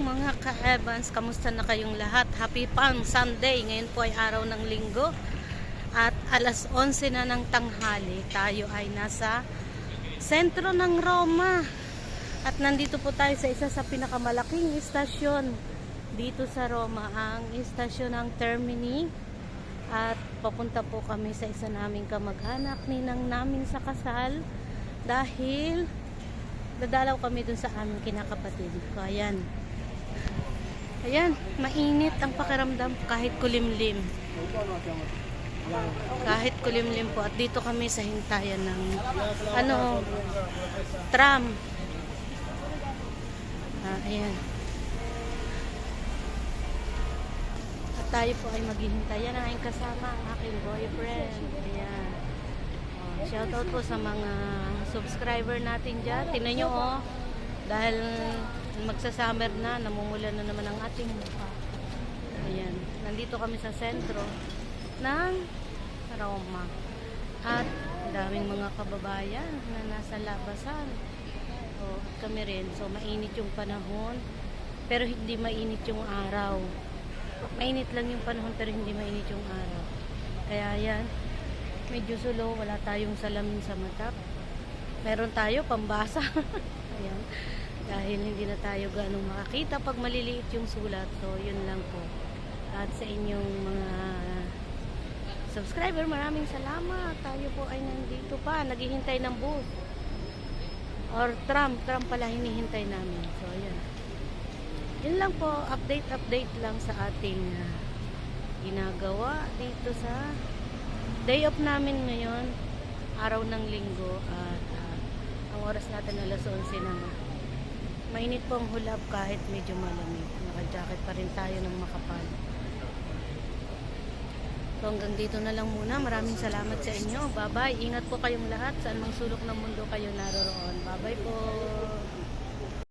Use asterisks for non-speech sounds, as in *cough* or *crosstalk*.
mga ka-Evans, kamusta na kayong lahat? Happy Palm Sunday. Ngayon po ay araw ng linggo. At alas 11 na ng tanghali, tayo ay nasa sentro ng Roma. At nandito po tayo sa isa sa pinakamalaking istasyon dito sa Roma, ang istasyon ng Termini. At papunta po kami sa isa naming kamag-anak, ninang namin sa kasal. Dahil dadalaw kami dun sa aming kinakapatid. So, ayan. Ayan, mainit ang pakiramdam kahit kulimlim. Kahit kulimlim po. At dito kami sa hintayan ng ano, tram. Ah, ayan. At tayo po ay maghihintay. Yan ang aking kasama, ang aking boyfriend. Ayan. Oh, shoutout po sa mga subscriber natin dyan. Tingnan nyo oh. Dahil magsa-summer na, namumulan na naman ang ating mukha. Ayan. Nandito kami sa sentro ng Roma. At daming mga kababayan na nasa labasan. At kami rin. So, mainit yung panahon. Pero hindi mainit yung araw. Mainit lang yung panahon pero hindi mainit yung araw. Kaya yan, medyo sulo, wala tayong salamin sa mata. Meron tayo pambasa. *laughs* Ayan. Dahil hindi na tayo ganong makakita pag maliliit yung sulat. So, yun lang po. At sa inyong mga subscriber, maraming salamat. Tayo po ay nandito pa, naghihintay ng booth. Or tram, tram pala hinihintay namin. So, ayan. Yun lang po, update, update lang sa ating ah, ginagawa dito sa day off namin ngayon, araw ng linggo at ah, ang oras natin alas 11 na nga. Mainit po ang hulab kahit medyo malamig. Naka-jacket pa rin tayo ng makapal. So hanggang dito na lang muna. Maraming salamat sa inyo. Bye-bye. Ingat po kayong lahat. Saan mang sulok ng mundo kayo naroroon. Bye-bye po.